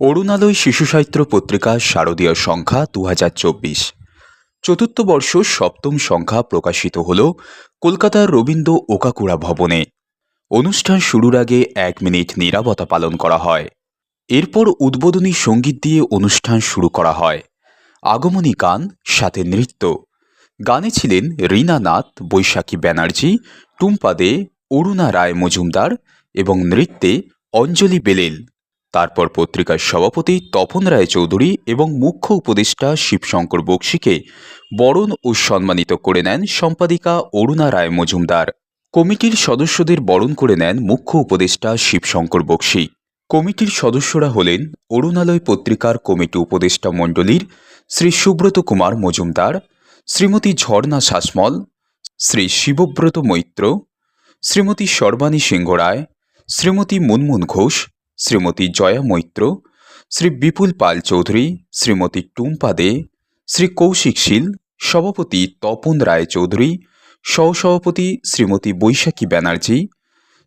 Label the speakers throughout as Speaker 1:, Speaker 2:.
Speaker 1: অরুণালয় শিশু সাহিত্য পত্রিকা শারদীয় সংখ্যা দু হাজার চব্বিশ। চতুর্থ বর্ষ সপ্তম সংখ্যা প্রকাশিত হল কলকাতার রবীন্দ্র ওকাকুড়া ভবনে। অনুষ্ঠান শুরুর আগে এক মিনিট নীরবতা পালন করা হয়। এরপর উদ্বোধনী সংগীত দিয়ে অনুষ্ঠান শুরু করা হয়। আগমনী গান, সাথে নৃত্য। গানে ছিলেন রীনা নাথ, বৈশাখী ব্যানার্জি, টুম্পা দে, অরুণা রায় মজুমদার এবং নৃত্যে অঞ্জলি বেলেল। তারপর পত্রিকার সভাপতি তপন রায় চৌধুরী এবং মুখ্য উপদেষ্টা শিবশঙ্কর বক্সিকে বরণ ও সম্মানিত করে নেন সম্পাদিকা অরুণা রায় মজুমদার। কমিটির সদস্যদের বরণ করে নেন মুখ্য উপদেষ্টা শিবশঙ্কর বক্সি। কমিটির সদস্যরা হলেন অরুণালয় পত্রিকার কমিটি উপদেষ্টা মণ্ডলীর শ্রী সুব্রত কুমার মজুমদার, শ্রীমতী ঝর্ণা শাসমল, শ্রী শিবব্রত মৈত্র, শ্রীমতী সর্বাণী সিংহ রায় শ্রীমতী মুনমুন ঘোষ শ্রীমতী জয়া মৈত্র, শ্রী বিপুল পাল চৌধুরী, শ্রীমতী টুম্পা দে, শ্রী কৌশিক শীল, সভাপতি তপন রায় চৌধুরী, সহসভাপতি শ্রীমতী বৈশাখী ব্যানার্জি,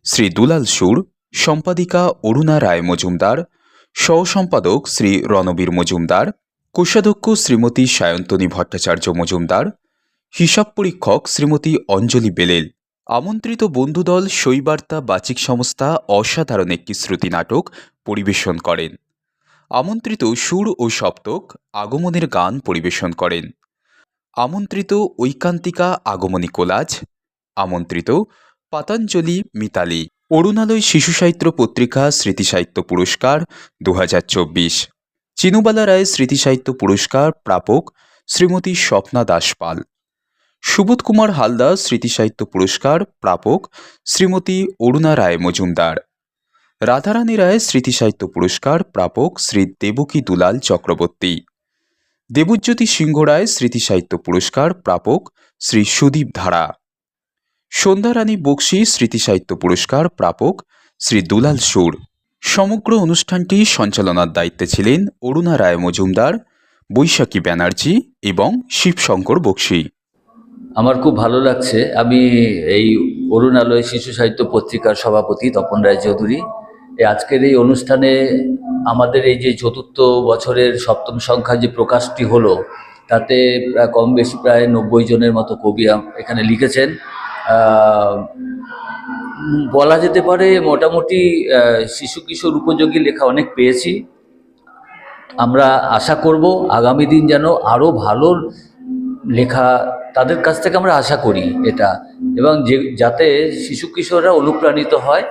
Speaker 1: শ্রী দুলাল সুর, সম্পাদিকা অরুণা রায় মজুমদার, সহসম্পাদক শ্রী রণবীর মজুমদার, কোষাধ্যক্ষ শ্রীমতী সায়ন্তনী ভট্টাচার্য মজুমদার, হিসাব পরীক্ষক শ্রীমতী অঞ্জলি বেলেল আমন্ত্রিত বন্ধুদল, শৈবার্তা, বাচিক সংস্থা, অসাধারণ একটি শ্রুতি নাটক পরিবেশন করেন। আমন্ত্রিত সুর ও সপ্তক আগমনের গান পরিবেশন করেন। আমন্ত্রিত ঐকান্তিকা আগমনী কোলাজ। আমন্ত্রিত পাতাঞ্জলি মিতালি। অরুণালয় শিশু সাহিত্য পত্রিকা স্মৃতিসাহিত্য পুরস্কার দু হাজার চব্বিশ। চিনুবালা রায় স্মৃতিসাহিত্য পুরস্কার প্রাপক শ্রীমতী স্বপ্না দাসপাল। সুবোধ কুমার হালদার স্মৃতিসাহিত্য পুরস্কার প্রাপক শ্রীমতী অরুণা রায় মজুমদার। রাধারানী রায় স্মৃতিসাহিত্য পুরস্কার প্রাপক শ্রী দেবকী দুলাল চক্রবর্তী। দেবজ্যোতি সিংহ রায় স্মৃতিসাহিত্য পুরস্কার প্রাপক শ্রী সুদীপ ধারা। সন্ধ্যারানী বক্সি স্মৃতিসাহিত্য পুরস্কার প্রাপক শ্রী দুলাল সুর। সমগ্র অনুষ্ঠানটি সঞ্চালনার দায়িত্বে ছিলেন অরুণা রায় মজুমদার, বৈশাখী ব্যানার্জি এবং শিবশঙ্কর বক্সি।
Speaker 2: আমার খুব ভালো লাগছে। আমি এই অরুণালয় শিশু সাহিত্য পত্রিকার সভাপতি তপন রায় চৌধুরী এই আজকের এই অনুষ্ঠানে আমাদের এই যে চতুর্থ বছরের সপ্তম সংখ্যা যে প্রকাশটি হলো, তাতে প্রায় কম বেশি প্রায় নব্বই জনের মতো কবি এখানে লিখেছেন। বলা যেতে পারে মোটামুটি শিশু কিশোর উপযোগী লেখা অনেক পেয়েছি। আমরা আশা করব আগামী দিন যেন আরও ভালো লেখা, তাদের কাছ থেকে আমরা আশা করি এটা। এবং যে, যাতে শিশু কিশোররা অনুপ্রাণিত হয়,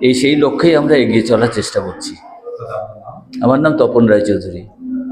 Speaker 2: এই সেই লক্ষ্যেই আমরা এগিয়ে চলার চেষ্টা করছি। আমার নাম তপন রায় চৌধুরী